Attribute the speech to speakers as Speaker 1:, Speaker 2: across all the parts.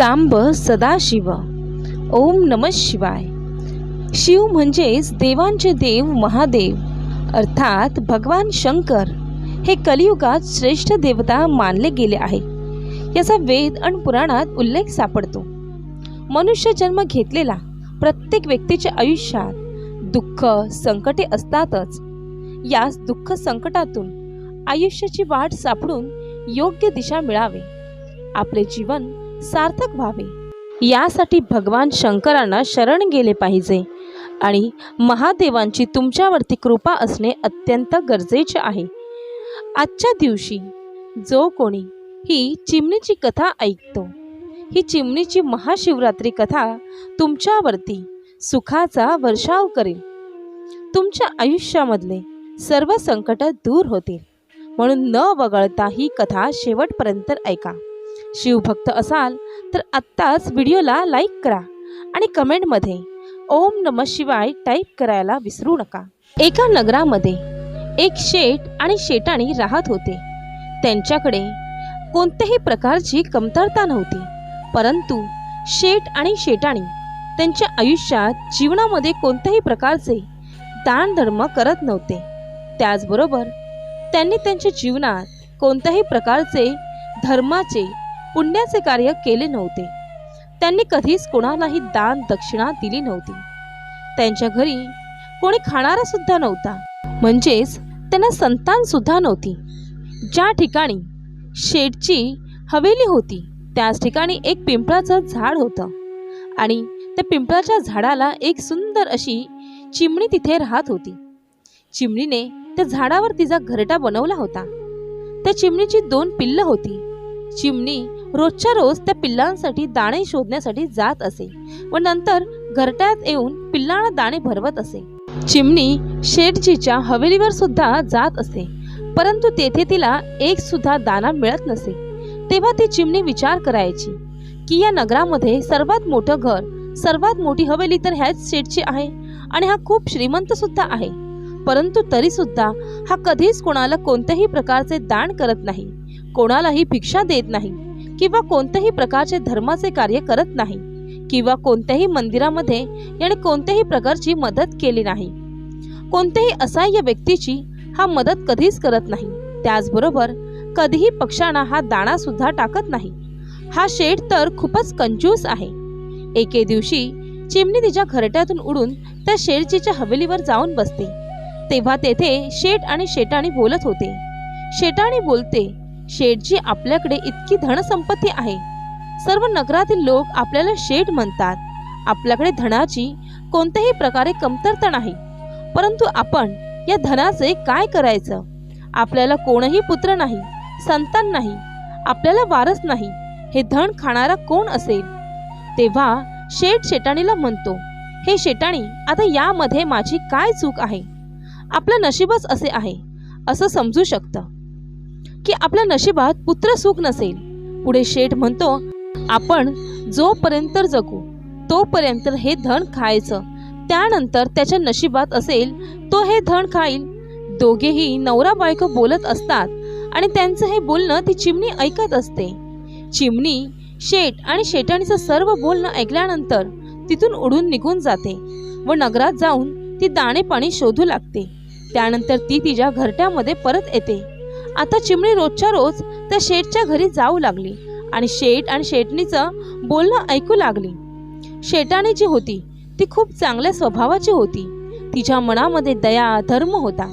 Speaker 1: सांब सदाशिव. ओम नम शिवाय. शिव म्हणजेच देवांचे देव महादेव. अर्थात भगवान शंकर हे कलियुगात श्रेष्ठ देवता मानले गेले आहे याचा वेद आणि पुराणात उल्लेख सापडतो. मनुष्य जन्म घेतलेला प्रत्येक व्यक्तीच्या आयुष्यात दुःख संकटे असतातच. यास दुःख संकटातून आयुष्याची वाट सापडून योग्य दिशा मिळावे. आपले जीवन सार्थक व्हावे. यासाठी भगवान शंकरांना शरण गेले पाहिजे आणि महादेवांची तुमच्यावरती कृपा असणे अत्यंत गरजेचे आहे. आजच्या दिवशी जो कोणी ही चिमणीची कथा ऐकतो ही चिमणीची महाशिवरात्री कथा तुमच्यावरती सुखाचा वर्षाव करेल. तुमच्या आयुष्यामधले सर्व संकट दूर होतील. म्हणून न वगळता ही कथा शेवटपर्यंत ऐका. शिवभक्त असाल तर आत्ताच व्हिडिओला लाईक करा आणि कमेंटमध्ये ओम नम शिवाय टाईप करायला विसरू नका. एका नगरामध्ये एक शेट आणि शेटाणी राहत होते. त्यांच्याकडे कोणत्याही प्रकारची कमतरता नव्हती. परंतु शेठ आणि शेटाणी त्यांच्या आयुष्यात जीवनामध्ये कोणत्याही प्रकारचे दानधर्म करत नव्हते. त्याचबरोबर त्यांनी त्यांच्या जीवनात कोणत्याही प्रकारचे धर्माचे पुण्याचे कार्य केले नव्हते. त्यांनी कधीच कोणालाही दान दक्षिणा दिली नव्हती. त्यांच्या घरी कोणी खाणारा सुद्धा नव्हता. म्हणजेच त्यांना संतान सुद्धा नव्हती. ज्या ठिकाणी शेठची हवेली होती त्याच ठिकाणी एक पिंपळाचं झाड होतं. आणि त्या पिंपळाच्या झाडाला एक सुंदर अशी चिमणी तिथे राहत होती. चिमणीने त्या झाडावर तिचा घरटा बनवला होता. त्या चिमणीची दोन पिल्लं होती. चिमणी रोजच्या रोज त्या पिल्लांसाठी दाणे शोधण्यासाठी जात असे व नंतर घरट्यात येऊन पिल्लांना दाणे भरवत असे. चिमणी शेठजीच्या हवेलीवर सुद्धा जात असे परंतु तेथे तिला एक सुद्धा दाना मिळत नसे. तेव्हा ती चिमणी विचार करायची की या नगरामध्ये सर्वात मोठं घर सर्वात मोठी हवेली तर ह्याच शेठची आहे आणि हा खूप श्रीमंत सुद्धा आहे. परंतु तरी सुद्धा हा कधीच कोणाला कोणत्याही प्रकारचे दान करत नाही कोणालाही भिक्षा देत नाही. किंवा कोणत्याही प्रकारचे धर्माचे कार्य करत नाही किंवा कोणत्याही मंदिरामध्ये याने कोणत्याही प्रकारची मदत केली नाही. कोणत्याही असहाय्य व्यक्तीची हा मदत कधीच करत नाही. त्याचबरोबर कधीही पक्षांना हा दाणा सुद्धा टाकत नाही. हा शेठ तर खूपच कंजूस आहे. एके दिवशी चिमणी तिच्या घरट्यातून उडून त्या शेठजीच्या हवेलीवर जाऊन बसते. तेव्हा तेथे शेठ आणि शेटाणी बोलत होते. शेटाणी बोलते शेठजी आपल्याकडे इतकी धनसंपत्ती आहे. सर्व नगरातील लोक आपल्याला शेठ म्हणतात. आपल्याकडे धनाची कोणत्याही प्रकारे कमतरता नाही. परंतु आपण या धनाचे काय करायचं? आपल्याला कोणही पुत्र नाही संतान नाही आपल्याला वारस नाही हे धन खाणारा कोण असेल? तेव्हा शेठ शेटाणीला म्हणतो हे शेटाणी आता यामध्ये माझी काय चूक आहे? आपलं नशीबच असे आहे असं समजू शकतं. की आपल्या नशिबात पुत्र सुख नसेल. पुढे शेठ म्हणतो आपण जोपर्यंत जगू तोपर्यंत हे धन खायचं. त्यानंतर त्याच्या नशिबात असेल तो हे धन खाईल. दोघेही नवरा बायको बोलत असतात आणि त्यांचं हे बोलणं ती चिमणी ऐकत असते. चिमणी शेठ आणि शेटाणीचं सर्व बोलणं ऐकल्यानंतर तिथून उडून निघून जाते व नगरात जाऊन ती दाणे पाणी शोधू लागते. त्यानंतर ती तिच्या घरट्यामध्ये परत येते. आता चिमणी रोजच्या रोज त्या शेठच्या घरी जाऊ लागली आणि शेठ आणि शेटणीचं बोलणं ऐकू लागली. शेटाणी जी होती ती खूप चांगल्या स्वभावाची होती. तिच्या मनामध्ये दया धर्म होता.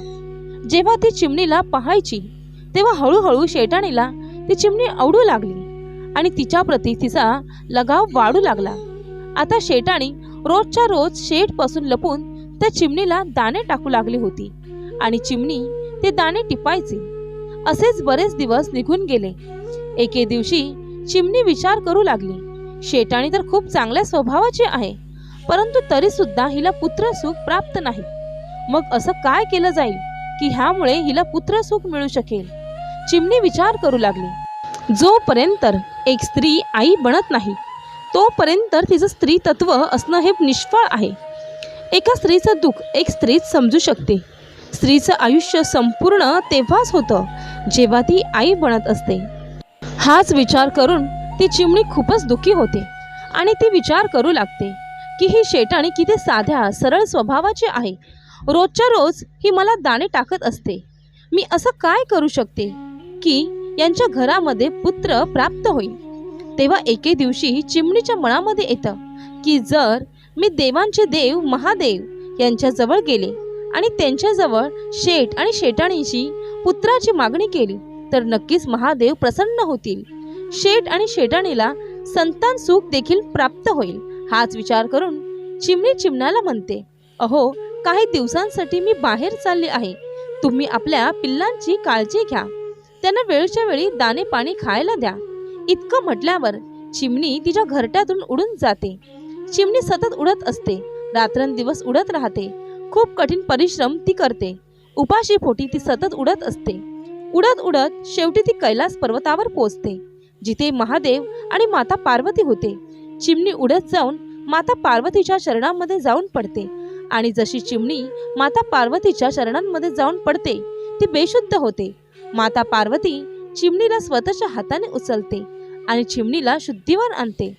Speaker 1: जेव्हा ती चिमणीला पाहायची तेव्हा हळूहळू शेटाणीला ती चिमणी आवडू लागली आणि तिच्याप्रती तिचा लगाव वाढू लागला. आता शेटाणी रोजच्या रोज शेठपासून लपून त्या चिमणीला दाणे टाकू लागली होती आणि चिमणी ते दाणे टिपायचे. असेच बरेच दिवस निघून गेले. एके दिवशी चिमणी विचार करू लागली. शेटाणी तर खूप चांगल्या स्वभावाची आहे परंतु तरी सुद्धा हिला पुत्र सुख प्राप्त नाही. मग असं काय केलं जाईल की ह्यामुळे हिला पुत्र सुख मिळू शकेल? चिमणी विचार करू लागली. जोपर्यंत एक स्त्री आई बनत नाही तोपर्यंत तिचं स्त्री तत्व असणं हे निष्फळ आहे. एका स्त्रीचं दुःख एक स्त्रीच समजू शकते. स्त्रीचं आयुष्य संपूर्ण तेव्हाच होतं जेव्हा ती आई बनत असते. हाच विचार करून ती चिमणी खूपच दुःखी होते आणि ती विचार करू लागते की ही शेटाणी किती साध्या सरळ स्वभावाची आहे. रोजच्या रोज ही मला दाणे टाकत असते. मी असं काय करू शकते की यांच्या घरामध्ये पुत्र प्राप्त होईल? तेव्हा एके दिवशी चिमणीच्या मनामध्ये येतं की जर मी देवांचे देव महादेव यांच्याजवळ गेले आणि त्यांच्याजवळ शेठ आणि शेटाणीची पुत्राची मागणी केली तर नक्कीच महादेव प्रसन्न होतील. शेठ आणि शेटाणीला संतान सुख देखील प्राप्त होईल हाच विचार करून चिमणी चिमण्याला म्हणते अहो काही दिवसांसाठी मी बाहेर चालले आहे. तुम्ही आपल्या पिल्लांची काळजी घ्या. त्यांना वेळच्या वेळी दाणे पाणी खायला द्या. इतकं म्हटल्यावर चिमणी तिच्या घरट्यातून उडून जाते. चिमणी सतत उडत असते. रात्रंदिवस उडत राहते. खूप कठीण परिश्रम ती करते. उपाशी पोटी ती सतत उडत असते. उडत उडत शेवटी ती कैलास पर्वतावर पोचते. जिथे महादेव आणि माता पार्वती होते. चिमणी उडत जाऊन माता पार्वतीच्या शरणांमध्ये जाऊन पडते. आणि जशी चिमणी माता पार्वतीच्या शरणांमध्ये जाऊन पडते ती बेशुद्ध होते. माता पार्वती चिमणीला स्वतःच्या हाताने उचलते आणि चिमणीला शुद्धीवर आणते.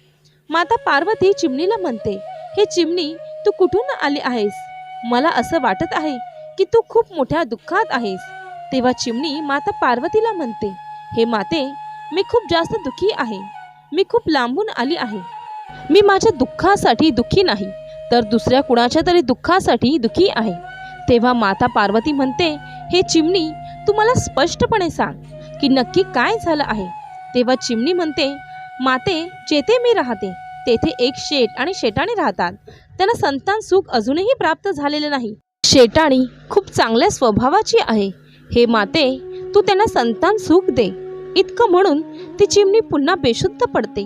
Speaker 1: माता पार्वती चिमणीला म्हणते हे चिमणी तू कुठून आली आहेस? मला असं वाटत आहे की तू खूप मोठ्या दुःखात आहेस. तेव्हा चिमणी माता पार्वतीला म्हणते हे माते मी खूप जास्त दुःखी आहे. मी खूप लांबून आली आहे. मी माझ्या दुःखासाठी दुःखी नाही तर दुसऱ्या कुणाच्या तरी दुःखासाठी दुःखी आहे. तेव्हा माता पार्वती म्हणते हे चिमणी तू मला स्पष्टपणे सांग की नक्की काय झालं आहे? तेव्हा चिमणी म्हणते माते जेथे मी राहते तेथे एक शेट आणि शेटाणी राहतात. त्यांना संतान सुख अजूनही प्राप्त झालेले नाही. शेटाणी खूप चांगल्या स्वभावाची आहे. हे माते तू त्यांना संतान सुख दे. इतकं म्हणून ती चिमणी पुन्हा बेशुद्ध पडते.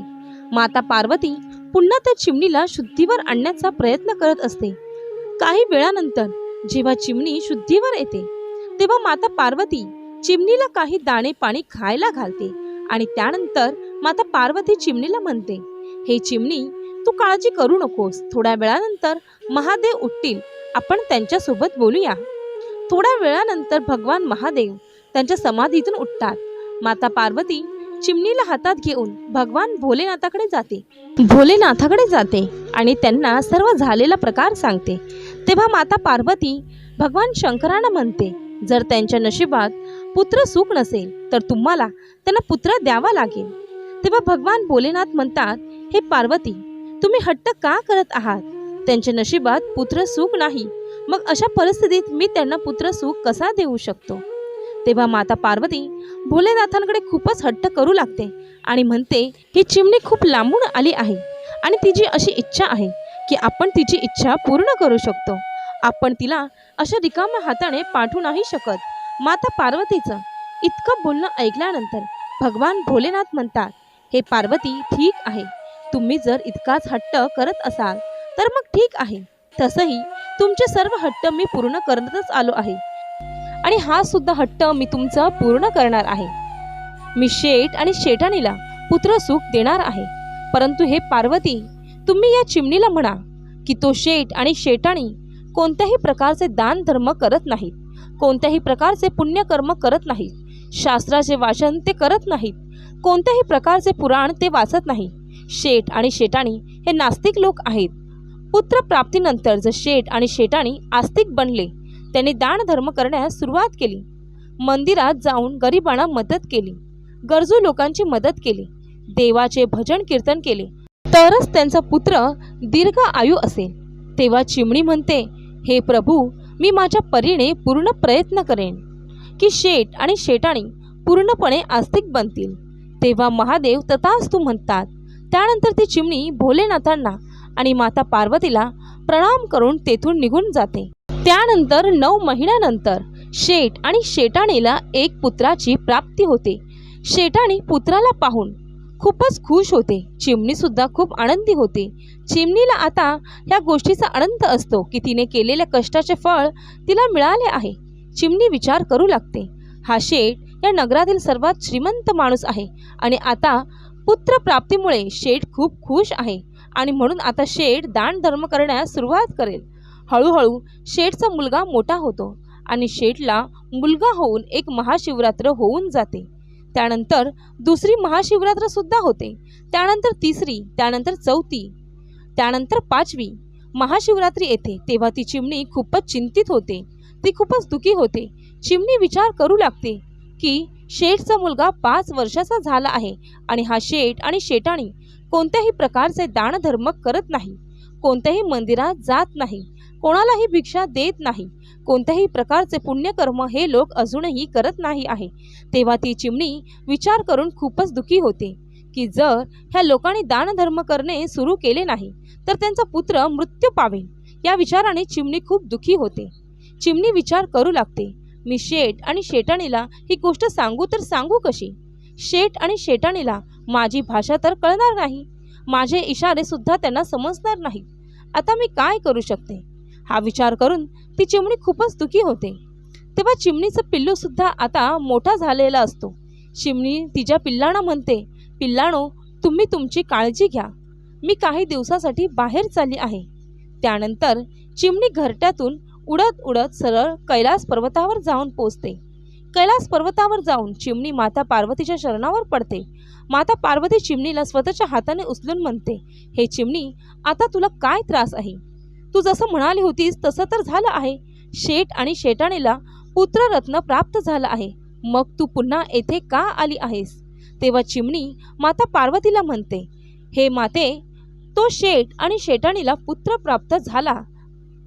Speaker 1: माता पार्वती पुन्हा त्या चिमणीला शुद्धीवर आणण्याचा प्रयत्न करत असते. काही वेळानंतर जेव्हा चिमणी शुद्धीवर येते तेव्हा माता पार्वती चिमणीला काही दाणे पाणी खायला घालते आणि त्यानंतर माता पार्वती चिमणीला म्हणते हे चिमणी तू काळजी करू नकोस. थोड्या वेळानंतर महादेव उठतील. आपण त्यांच्यासोबत बोलूया. थोड्या वेळानंतर भगवान महादेव त्यांच्या समाधीतून उठतात. माता पार्वती चिमणीला हातात घेऊन भगवान भोलेनाथाकडे जाते. भोलेनाथाकडे जाते आणि त्यांना सर्व झालेला प्रकार सांगते. तेव्हा माता पार्वती भगवान शंकरांना म्हणते जर त्यांच्या नशिबात पुत्र सुख नसेल तर तुम्हाला त्यांना पुत्र द्यावा लागेल. तेव्हा भगवान भोलेनाथ म्हणतात हे पार्वती तुम्ही हट्ट का करत आहात? त्यांच्या नशिबात पुत्र सुख नाही. मग अशा परिस्थितीत मी त्यांना पुत्र सुख कसा देऊ शकतो? तेव्हा माता पार्वती भोलेनाथांकडे खूपच हट्ट करू लागते आणि म्हणते ही चिमणी खूप लांबून आली आहे आणि तिची अशी इच्छा आहे की आपण तिची इच्छा पूर्ण करू शकतो. आपण तिला अशा रिकाम्या हाताने पाठवू नाही शकत. माता पार्वतीचं इतकं बोलणं ऐकल्यानंतर भगवान भोलेनाथ म्हणतात हे पार्वती ठीक आहे. तुम्ही जर इतकाच हट्ट करत असाल तर मग ठीक आहे. तसंही तुमचे सर्व हट्ट मी पूर्ण करतच आलो आहे. आणि हा सुद्धा हट्ट मी तुमचा पूर्ण करणार आहे. मी शेठ आणि शेठाणीला पुत्र सुख देणार आहे. परंतु हे पार्वती तुम्ही या चिमणीला म्हणा की तो शेठ आणि शेटाणी कोणत्याही प्रकारचे दान धर्म करत नाहीत कोणत्याही प्रकारचे पुण्यकर्म करत नाहीत शास्त्राचे वाचन ते करत नाहीत कोणत्याही प्रकारचे पुराण ते वाचत नाही शेठ आणि शेटाणी हे नास्तिक लोक आहेत. पुत्र प्राप्तीनंतर जर शेठ आणि शेटाणी आस्तिक बनले त्यांनी दानधर्म करण्यास सुरुवात केली. मंदिरात जाऊन गरिबांना मदत केली. गरजू लोकांची मदत केली. देवाचे भजन कीर्तन केले. तरच त्यांचा पुत्र दीर्घ आयु असेल. तेव्हा चिमणी म्हणते हे प्रभू मी माझ्या परीने पूर्ण प्रयत्न करेन की शेठ आणि शेटाणी पूर्णपणे आस्तिक बनतील. तेव्हा महादेव तथास्तू म्हणतात त्यानंतर ती चिमणी भोलेनाथांना आणि माता पार्वतीला प्रणाम करून तेथून निघून जाते. त्यानंतर नऊ महिन्यानंतर शेठ आणि शेटाणीला एक पुत्राची प्राप्ती होते. शेटाणी पुत्राला पाहून खूपच खुश होते. चिमणीसुद्धा खूप आनंदी होते. चिमणीला आता या गोष्टीचा आनंद असतो की तिने केलेल्या कष्टाचे फळ तिला मिळाले आहे. चिमणी विचार करू लागते. हा शेठ या नगरातील सर्वात श्रीमंत माणूस आहे आणि आता पुत्र प्राप्तीमुळे शेठ खूप खुश आहे आणि म्हणून आता शेठ दान धर्म करण्यास सुरुवात करेल. हळूहळू शेठचा मुलगा मोठा होतो आणि शेठला मुलगा होऊन एक महाशिवरात्र होऊन जाते. त्यानंतर दुसरी महाशिवरात्र सुद्धा होते. त्यानंतर तिसरी त्यानंतर चौथी त्यानंतर पाचवी महाशिवरात्री येते. तेव्हा ती चिमणी खूपच चिंतित होते. ती खूपच दुखी होते. चिमणी विचार करू लागते की शेठचा मुलगा पाच वर्षाचा झाला आहे आणि हा शेठ आणि शेटाणी कोणत्याही प्रकारचे दानधर्म करत नाही. कोणत्याही मंदिरात जात नाही. कोणालाही भिक्षा देत नाही. कोणत्याही प्रकारचे पुण्यकर्म हे लोक अजूनही करत नाही आहे. तेव्हा ती चिमणी विचार करून खूपच दुखी होते की जर ह्या लोकांनी दानधर्म करणे सुरू केले नाही तर त्यांचा पुत्र मृत्यू पावेल. या विचाराने चिमणी खूप दुखी होते. चिमणी विचार करू लागते मी शेठ आणि शेटाणीला ही गोष्ट सांगू तर सांगू कशी? शेठ आणि शेटाणीला माझी भाषा तर कळणार नाही. माझे इशारेसुद्धा त्यांना समजणार नाही. आता मी काय करू शकते? हा विचार करून ती चिमणी खूपच दुखी होते. तेव्हा चिमणीचं पिल्लूसुद्धा आता मोठा झालेला असतो. चिमणी तिच्या पिल्लाणा म्हणते पिल्लानो तुम्ही तुमची काळजी घ्या. मी काही दिवसासाठी बाहेर चालली आहे. त्यानंतर चिमणी घरट्यातून उडत उडत सरळ कैलास पर्वतावर जाऊन पोचते. कैलास पर्वतावर जाऊन चिमणी माता पार्वतीच्या शरणावर पडते. माता पार्वती चिमणीला स्वतःच्या हाताने उचलून म्हणते हे चिमणी आता तुला काय त्रास आहे? तू जसं म्हणाली होतीस तसं तर झालं आहे. शेठ आणि शेटाणीला पुत्ररत्न प्राप्त झालं आहे. मग तू पुन्हा येथे का आली आहेस? तेव्हा चिमणी माता पार्वतीला म्हणते हे माते तो शेठ आणि शेटाणीला पुत्र प्राप्त झाला.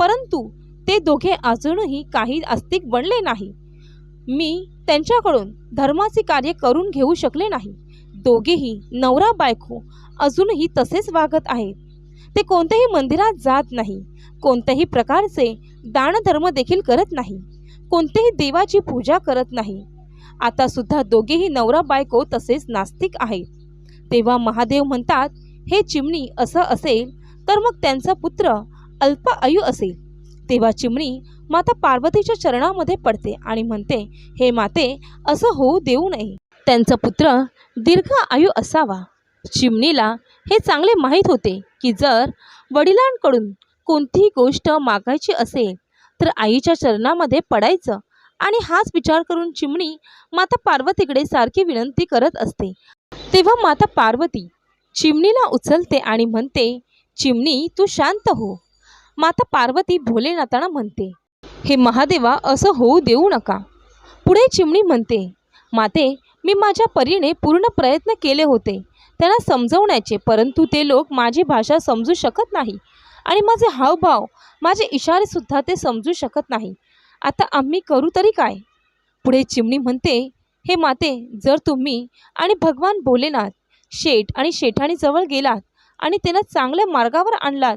Speaker 1: परंतु ते दोघे अजूनही काही आस्तिक बनले नाही. मी त्यांच्याकडून धर्माचे कार्य करून घेऊ शकले नाही. दोघेही नवरा बायको अजूनही तसेच वागत आहेत. ते कोणत्याही मंदिरात जात नाही. कोणत्याही प्रकारचे दानधर्म देखील करत नाही. कोणत्याही देवाची पूजा करत नाही. आता सुद्धा दोघेही नवरा बायको तसेच नास्तिक आहेत. तेव्हा महादेव म्हणतात हे चिमणी असं असेल तर मग त्यांचा पुत्र अल्प आयु असेल. तेव्हा चिमणी माता पार्वतीच्या चरणामध्ये पडते आणि म्हणते हे माते असं होऊ देऊ नये. त्यांचा पुत्र दीर्घ आयु असावा. चिमणीला हे चांगले माहीत होते की जर वडिलांकडून कोणतीही गोष्ट मागायची असेल तर आईच्या चरणामध्ये पडायचं आणि हाच विचार करून चिमणी माता पार्वतीकडे सारखी विनंती करत असते. तेव्हा माता पार्वती चिमणीला उचलते आणि म्हणते चिमणी तू शांत हो. माता पार्वती भोलेनाथांना म्हणते हे महादेवा असं होऊ देऊ नका. पुढे चिमणी म्हणते माते मी माझ्या परीने पूर्ण प्रयत्न केले होते. त्यांना समजवण्याचे परंतु ते लोक माझी भाषा समजू शकत नाही आणि माझे हावभाव माझे इशारेसुद्धा ते समजू शकत नाही. आता आम्ही करू तरी काय? पुढे चिमणी म्हणते हे माते जर तुम्ही आणि भगवान भोलेनाथ शेठ आणि शेठाणीजवळ गेलात आणि त्यांना चांगल्या मार्गावर आणलात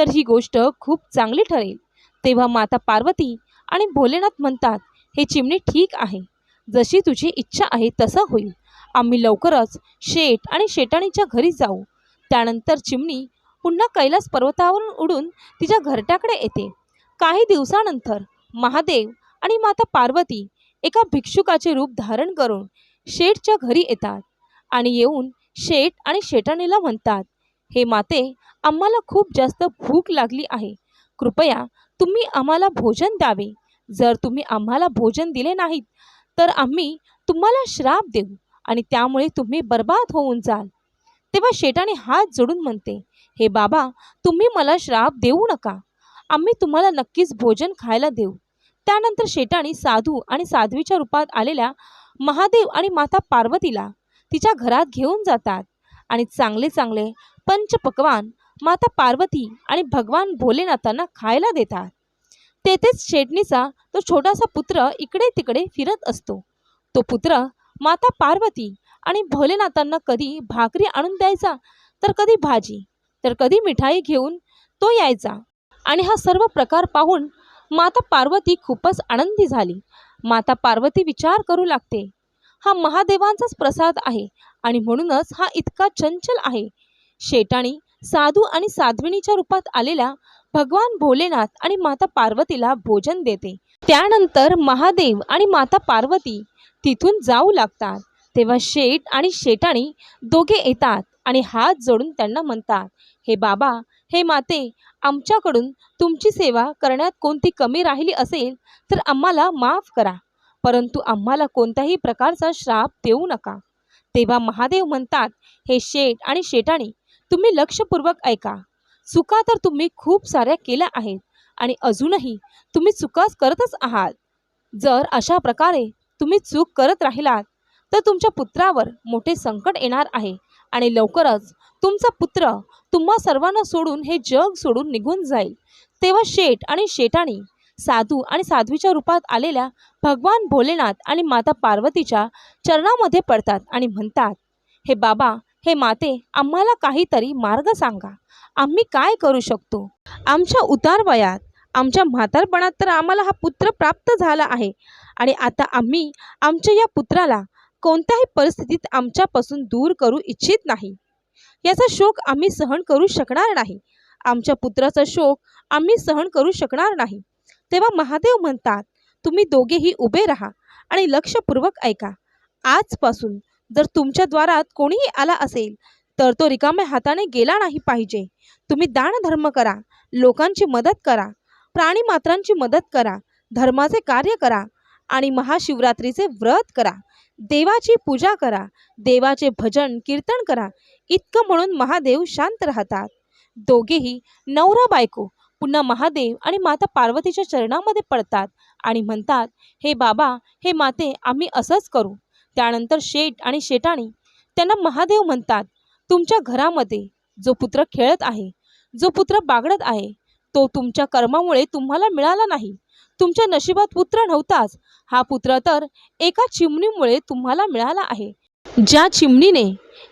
Speaker 1: तर ही गोष्ट खूप चांगली ठरेल. तेव्हा माता पार्वती आणि भोलेनाथ म्हणतात हे चिमणी ठीक आहे. जशी तुझी इच्छा आहे तसं होईल. आम्ही लवकरच शेठ आणि शेटाणीच्या घरी जाऊ. त्यानंतर चिमणी पुन्हा कैलास पर्वतावरून उडून तिच्या घरट्याकडे येते. काही दिवसानंतर महादेव आणि माता पार्वती एका भिक्षुकाचे रूप धारण करून शेठच्या घरी येतात आणि येऊन शेठ आणि शेटाणीला म्हणतात हे माते आम्हाला खूप जास्त भूक लागली आहे. कृपया तुम्ही आम्हाला भोजन द्यावे. जर तुम्ही आम्हाला भोजन दिले नाहीत तर आम्ही तुम्हाला श्राप देऊ आणि त्यामुळे तुम्ही बर्बाद होऊन जाल. तेव्हा शेटाने हात जोडून म्हणते हे बाबा तुम्ही मला श्राप देऊ नका. आम्ही तुम्हाला नक्कीच भोजन खायला देऊ. त्यानंतर शेटाणी साधू आणि साध्वीच्या रूपात आलेल्या महादेव आणि माता पार्वतीला तिच्या घरात घेऊन जातात आणि चांगले चांगले पंचपक्वान माता पार्वती आणि भगवान भोलेनाथांना खायला देतात. तेथेच शेटणीचा तो छोटासा पुत्र इकडे तिकडे फिरत असतो. तो पुत्र माता पार्वती आणि भोलेनाथांना कधी भाकरी आणून द्यायचा तर कधी भाजी तर कधी मिठाई घेऊन तो यायचा. आणि हा सर्व प्रकार पाहून माता पार्वती खूपच आनंदी झाली. माता पार्वती विचार करू लागते हा महादेवांचाच प्रसाद आहे आणि म्हणूनच हा इतका चंचल आहे. शेटाणी साधू आणि साध्विणीच्या रूपात आलेल्या भगवान भोलेनाथ आणि माता पार्वतीला भोजन देते. त्यानंतर महादेव आणि माता पार्वती तिथून जाऊ लागतात. तेव्हा शेठ आणि शेटाणी दोघे येतात आणि हात जोडून त्यांना म्हणतात हे बाबा हे माते आमच्याकडून तुमची सेवा करण्यात कोणती कमी राहिली असेल तर आम्हाला माफ करा. परंतु आम्हाला कोणत्याही प्रकारचा श्राप देऊ नका. तेव्हा महादेव म्हणतात हे शेठ आणि शेटाणी तुम्ही लक्षपूर्वक ऐका. चुका तर तुम्ही खूप साऱ्या केल्या आहेत आणि अजूनही तुम्ही चुकाच करतच आहात. जर अशा प्रकारे तुम्ही चूक करत राहिलात तर तुमच्या पुत्रावर मोठे संकट येणार आहे आणि लवकरच तुमचा पुत्र तुम्हा सर्वांना सोडून हे जग सोडून निघून जाईल. तेव्हा शेठ आणि शेटाणी साधू आणि साध्वीच्या रूपात आलेल्या भगवान भोलेनाथ आणि माता पार्वतीच्या चरणामध्ये पडतात आणि म्हणतात हे बाबा हे माते आम्हाला काहीतरी मार्ग सांगा. आम्ही काय करू शकतो? आमच्या उतार वयात आमच्या म्हातारपणात तर आम्हाला हा पुत्र प्राप्त झाला आहे. आणि आता आम्ही आमच्या या पुत्राला कोणत्याही परिस्थितीत आमच्यापासून दूर करू इच्छित नाही. याचा शोक आम्ही सहन करू शकणार नाही. आमच्या पुत्राचा शोक आम्ही सहन करू शकणार नाही. तेव्हा महादेव म्हणतात तुम्ही दोघेही उभे राहा आणि लक्षपूर्वक ऐका. आजपासून जर तुमच्या द्वारात कोणीही आला असेल तर तो रिकाम्या हाताने गेला नाही पाहिजे. तुम्ही दानधर्म करा लोकांची मदत करा प्राणीमात्रांची मदत करा धर्माचे कार्य करा आणि महाशिवरात्रीचे व्रत करा. देवाची पूजा करा देवाचे भजन कीर्तन करा. इतकं म्हणून महादेव शांत राहतात. दोघेही नवरा बायको पुन्हा महादेव आणि माता पार्वतीच्या चरणामध्ये पडतात आणि म्हणतात हे बाबा हे माते आम्ही असंच करू. त्यानंतर शेठ आणि शेटाणी त्यांना महादेव म्हणतात तुमच्या घरामध्ये जो पुत्र खेळत आहे जो पुत्र बागडत आहे तो तुमच्या कर्मामुळे तुम्हाला मिळाला नाही. तुमच्या नशिबात पुत्र नव्हताच. हा पुत्र तर एका चिमणीमुळे तुम्हाला मिळाला आहे. ज्या चिमणीने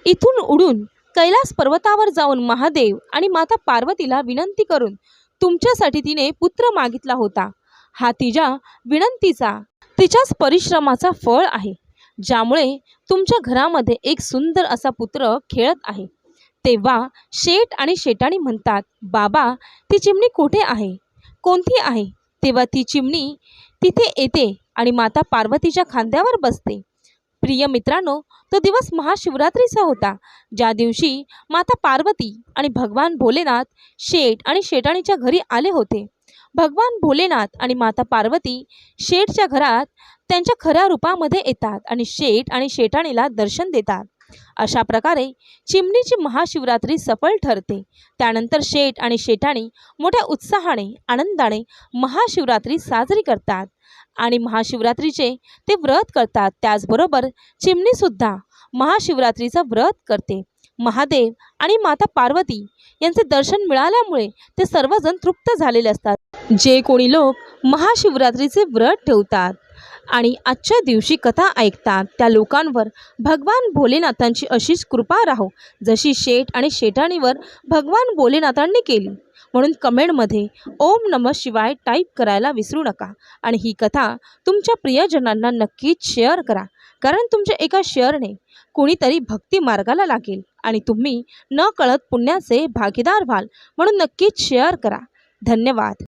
Speaker 1: इथून उडून कैलास पर्वतावर जाऊन महादेव आणि माता पार्वतीला विनंती करून तुमच्यासाठी तिने पुत्र मागितला होता. हा तिच्या विनंतीचा तिच्याच परिश्रमाचा फळ आहे. ज्यामुळे तुमच्या घरामध्ये एक सुंदर असा पुत्र खेळत आहे. तेव्हा शेट आणि शेटाणी म्हणतात बाबा ती चिमणी कुठे आहे? कोणती आहे? तेव्हा ती चिमणी तिथे येते आणि माता पार्वतीच्या खांद्यावर बसते. प्रिय मित्रांनो तो दिवस महाशिवरात्रीचा होता. ज्या दिवशी माता पार्वती आणि भगवान भोलेनाथ शेठ आणि शेटाणीच्या घरी आले होते. भगवान भोलेनाथ आणि माता पार्वती शेठच्या घरात त्यांच्या खऱ्या रूपामध्ये येतात आणि शेठ आणि शेटाणीला दर्शन देतात. अशा प्रकारे चिमणीची महाशिवरात्री सफल ठरते. त्यानंतर शेठ आणि शेटाणी मोठ्या उत्साहाने आनंदाने महाशिवरात्री साजरी करतात. आणि महाशिवरात्रीचे ते व्रत करतात. त्याचबरोबर चिमणीसुद्धा महाशिवरात्रीचं व्रत करते. महादेव आणि माता पार्वती यांचे दर्शन मिळाल्यामुळे ते सर्वजण तृप्त झालेले असतात. जे कोणी लोक महाशिवरात्रीचे व्रत ठेवतात आणि आजच्या दिवशी कथा ऐकतात. त्या लोकांवर भगवान भोलेनाथांची अशीच कृपा राहो जशी शेठ आणि शेटाणीवर भगवान भोलेनाथांनी केली. म्हणून कमेंटमध्ये ओम नम शिवाय टाईप करायला विसरू नका आणि ही कथा तुमच्या प्रियजनांना नक्कीच शेअर करा. कारण तुमच्या एका शेअरने कोणीतरी भक्ती मार्गाला लागेल आणि तुम्ही न कळत पुण्याचे भागीदार व्हाल म्हणून नक्कीच शेअर करा. धन्यवाद.